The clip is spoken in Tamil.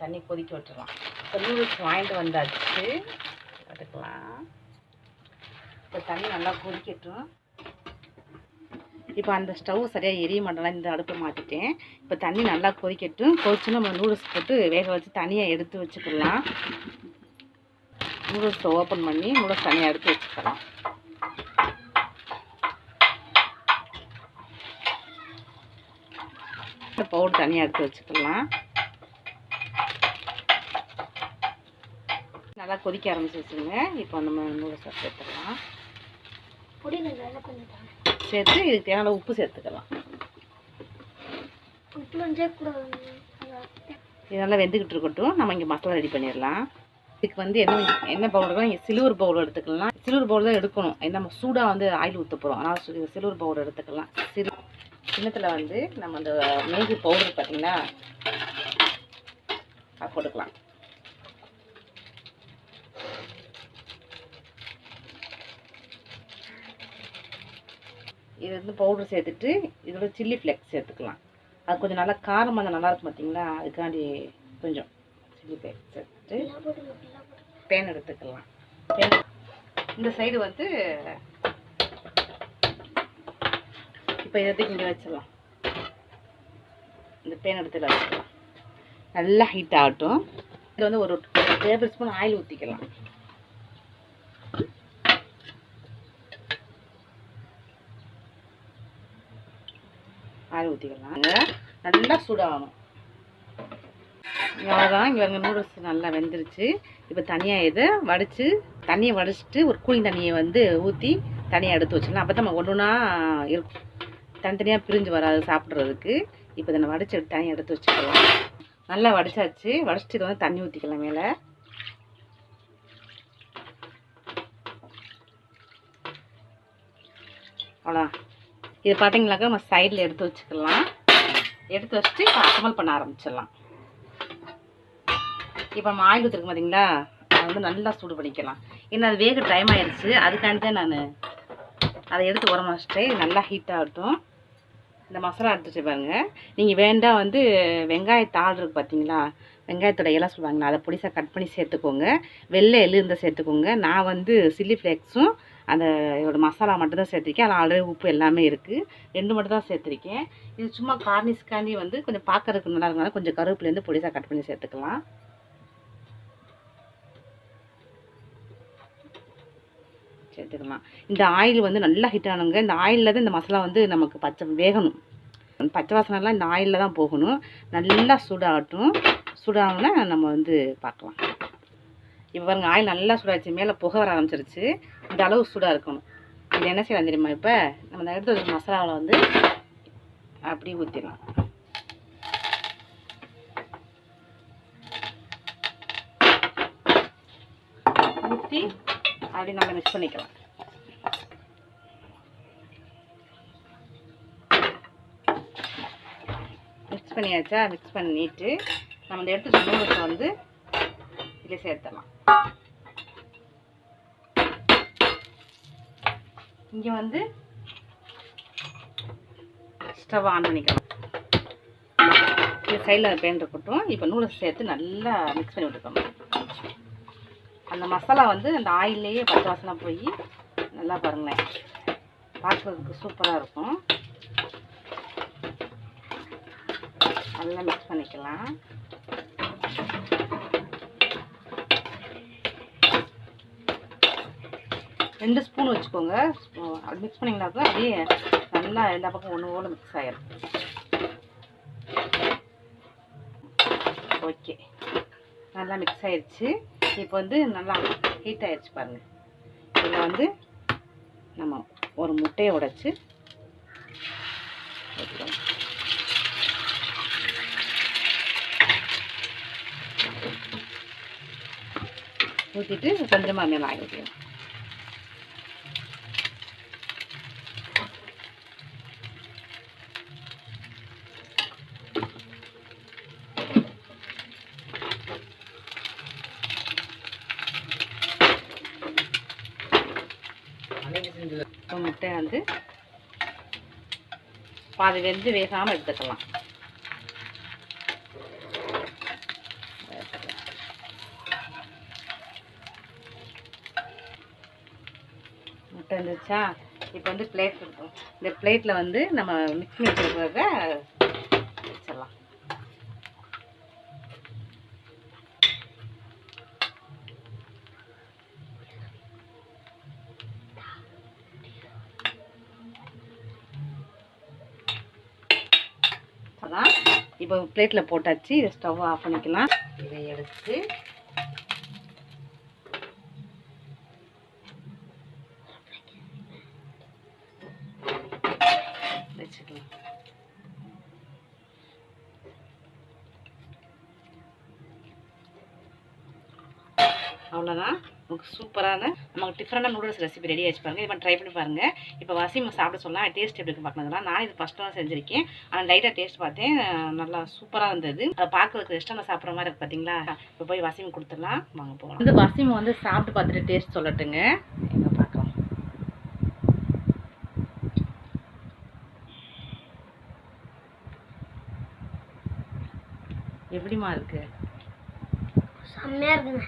தண்ணி கொதிக்க விட்டுறலாம். இப்போ நூடுல்ஸ் வாங்கிட்டு வந்தாச்சு. எடுக்கலாம். இப்போ தண்ணி நல்லா கொதிக்கட்டும். இப்போ அந்த ஸ்டவ் சரியாக எரிய மாட்டேன் இந்த அடுப்பை மாற்றிட்டேன் இப்போ தண்ணி நல்லா கொதிக்கட்டும். கொதிச்சு நம்ம நூடுல்ஸ் போட்டு வேக வச்சு தனியாக எடுத்து வச்சுக்கலாம். நூடுல்ஸை ஓப்பன் பண்ணி நூடுல்ஸ் தனியாக எடுத்து வச்சுக்கலாம். பவுடர் தனியாக எடுத்து வச்சுக்கலாம். நல்லா கொதிக்க ஆரம்பிச்சிருச்சுங்க இப்போ நம்ம சேர்த்துக்கலாம். நல்லா கொஞ்சம் தாங்க சேர்த்து இதுக்கு தேவையான உப்பு சேர்த்துக்கலாம். உப்புலாம் சேர்க்கக்கூடாது இது நல்லா வெந்துக்கிட்டு இருக்கட்டும். நம்ம இங்கே மசாலா ரெடி பண்ணிடலாம். இதுக்கு வந்து என்ன என்ன பவுடர் இங்கே சில்வர் பவுடர் எடுத்துக்கலாம். சில்வர் பவுடர் தான் எடுக்கணும். நம்ம சூடாக வந்து ஆயில் ஊற்ற போகிறோம் அதனால் சில்வர் பவுடர் எடுத்துக்கலாம். சிறு கிண்ணத்தில் வந்து நம்ம அந்த மேகி பவுடர் பார்த்தீங்களா அது போட்டுக்கலாம். இது வந்து பவுடர் சேர்த்துட்டு இதோட சில்லி ஃப்ளேக்ஸ் சேர்த்துக்கலாம். அது கொஞ்சம் நல்லா காரமாக இருந்தால் நல்லாயிருக்கும் பார்த்தீங்களா அதுக்காண்டி கொஞ்சம் சில்லி ஃப்ளேக்ஸ் சேர்த்துட்டு பேன் எடுத்துக்கலாம். பேன் இந்த சைடு வந்து இப்போ இதை இங்கே வச்சிடலாம். இந்த பேன் எடுத்து வச்சுக்கலாம் நல்லா ஹீட் ஆகட்டும். இதில் வந்து ஒரு டேபிள் ஸ்பூன் ஆயில் ஊற்றிக்கலாம் ஆயில் ஊற்றிக்கலாம் நல்லா சூடாகணும். அவ்வளோதான் இங்கே வந்து நூடுல்ஸ் நல்லா வெந்துருச்சு. இப்போ தனியாக இதை வடித்து தண்ணியை வடிச்சிட்டு ஒரு கூலிங் தண்ணியை வந்து ஊற்றி தனியாக எடுத்து வச்சிடலாம். அப்போ தான் நம்ம ஒன்று ஒன்றா இருக்கும். தனித்தனியாக பிரிஞ்சு வராது சாப்பிட்றதுக்கு. இப்போ இதை வடிச்சு எடுத்து தனியாக எடுத்து வச்சுக்கலாம். நல்லா வடிச்சாச்சு. வடிச்சிட்டு இதை வந்து தண்ணி ஊற்றிக்கலாம் மேலே. அவ்வளோதான் இது பார்த்தீங்களாக்கா நம்ம சைடில் எடுத்து வச்சுக்கலாம். எடுத்து வச்சுட்டு இப்போ அசமல் பண்ண ஆரம்பிச்சிடலாம். இப்போ நம்ம ஆயில் ஊற்றிருக்கு பார்த்தீங்களா அதை வந்து நல்லா சூடு பண்ணிக்கலாம். ஏன்னா அது வேக டைம் ஆயிடுச்சு. அதுக்காண்டி தான் நான் அதை எடுத்து உரம் வச்சுட்டேன் நல்லா ஹீட் ஆகட்டும் இந்த மசாலா எடுத்து பாருங்கள் நீங்கள் வேண்டாம் வந்து வெங்காயத்தாள் இருக்குது பார்த்தீங்களா வெங்காயத்தோட இலை சொல்லுவாங்களா அதை பொடிசாக கட் பண்ணி சேர்த்துக்கோங்க. வெள்ளை எள்ளு இருந்தால் சேர்த்துக்கோங்க. நான் வந்து சில்லி ஃப்ளேக்ஸும் அந்த இதோட மசாலா மட்டும் தான் சேர்த்துருக்கேன். அதில் ஆல்ரெடி உப்பு எல்லாமே இருக்குது ரெண்டு மட்டும் தான் சேர்த்துருக்கேன். இது சும்மா கார்னிஷ்காண்டி வந்து கொஞ்சம் பார்க்கறதுக்கு நல்லா இருக்கனால கொஞ்சம் கருவேப்பிலேருந்து பொடிசாக கட் பண்ணி சேர்த்துக்கலாம். சேர்த்துக்கலாம். இந்த ஆயில் வந்து நல்லா ஹிட் ஆனுங்க. இந்த ஆயிலில் தான் இந்த மசாலா வந்து நமக்கு பச்சை வேகணும். பச்சை வாசனைலாம் இந்த ஆயிலில் தான் போகணும். நல்லா சூடாகட்டும். சூடாகணும்னா நம்ம வந்து பார்க்கலாம். இப்போ ஆயில் நல்லா சுடாச்சு மேலே புகை வர ஆரம்பிச்சிருச்சு. இந்த அளவு சூடாக இருக்கணும். இது என்ன செய்யலாம் தெரியுமா இப்போ? நம்ம இந்த எடுத்து வச்சு மசாலாவில் வந்து அப்படியே ஊற்றிடலாம் ஊற்றி அப்படி நல்லா மிக்ஸ் பண்ணிக்கலாம். மிக்ஸ் பண்ணியாச்சா? மிக்ஸ் பண்ணிட்டு நம்ம இந்த எடுத்து நூடுல்ஸை வந்து இதில் சேர்த்துடலாம் இங்கே வந்து ஸ்டவ் ஆன் பண்ணிக்கலாம் இந்த சைடில் பேன் இருக்கட்டும் இப்போ நூலை சேர்த்து நல்லா மிக்ஸ் பண்ணி விட்டுக்கணும் அந்த மசாலா வந்து அந்த ஆயிலேயே பச்சை வாசனை போய் நல்லா பாருங்களேன் பார்க்குறதுக்கு சூப்பராக இருக்கும் நல்லா மிக்ஸ் பண்ணிக்கலாம் ரெண்டு ஸ்பூன் வச்சுக்கோங்க. ஸ்பூ- அது மிக்ஸ் பண்ணிங்கனாக்கா அப்படியே நல்லா எல்லா பக்கம் ஒன்று போல் மிக்ஸ் ஆகிடும் ஓகே நல்லா மிக்ஸ் ஆயிடுச்சு இப்போ வந்து நல்லா ஹீட் ஆயிடுச்சு பாருங்கள் இதில் வந்து நம்ம ஒரு முட்டையை உடைச்சி ஊற்றிட்டு கொஞ்சமாக மேலே ஆகிடுவோம் முட்டை வந்து பாதி வெந்து வேகாமல் எடுத்துக்கலாம். முட்டை இருந்துச்சா? இப்போ வந்து பிளேட் இந்த பிளேட்டில் வந்து நம்ம மிக்ஸ் மிக்ஸ் வச்சிடலாம். இப்போ பிளேட்டில் போட்டாச்சு இதை ஸ்டவ் ஆஃப் பண்ணிக்கலாம். இதை எடுத்து வச்சுக்கலாம். அவ்வளோதான் சூப்பரான நமக்கு டிஃப்ரெண்டான நூடுல்ஸ் ரெசிபி ரெடி ஆச்சு பாருங்க. இப்போ ட்ரை பண்ணி பாருங்க. இப்போ வசிம் சாப்பிட சொல்லலாம் டேஸ்ட் எப்படி இருக்கு பார்க்கலாம் நான் இது ஃபஸ்ட்டு தான் செஞ்சிருக்கேன். ஆனால் லைட்டாக டேஸ்ட் பார்த்தேன். நல்லா சூப்பராக இருந்தது. அதை பார்க்கறதுக்கு ரெஸ்டாரண்ட் சாப்பிட்ற மாதிரி இருக்கு பார்த்தீங்களா இப்போ போய் வசிம் கொடுத்துடலாம். வாங்க போகலாம் வந்து வசிம் வந்து சாப்பிட்டு பார்த்துட்டு டேஸ்ட் சொல்லட்டுங்க. எங்க பார்க்கலாம் எப்படிமா இருக்கு? செம்மையா இருக்குங்க.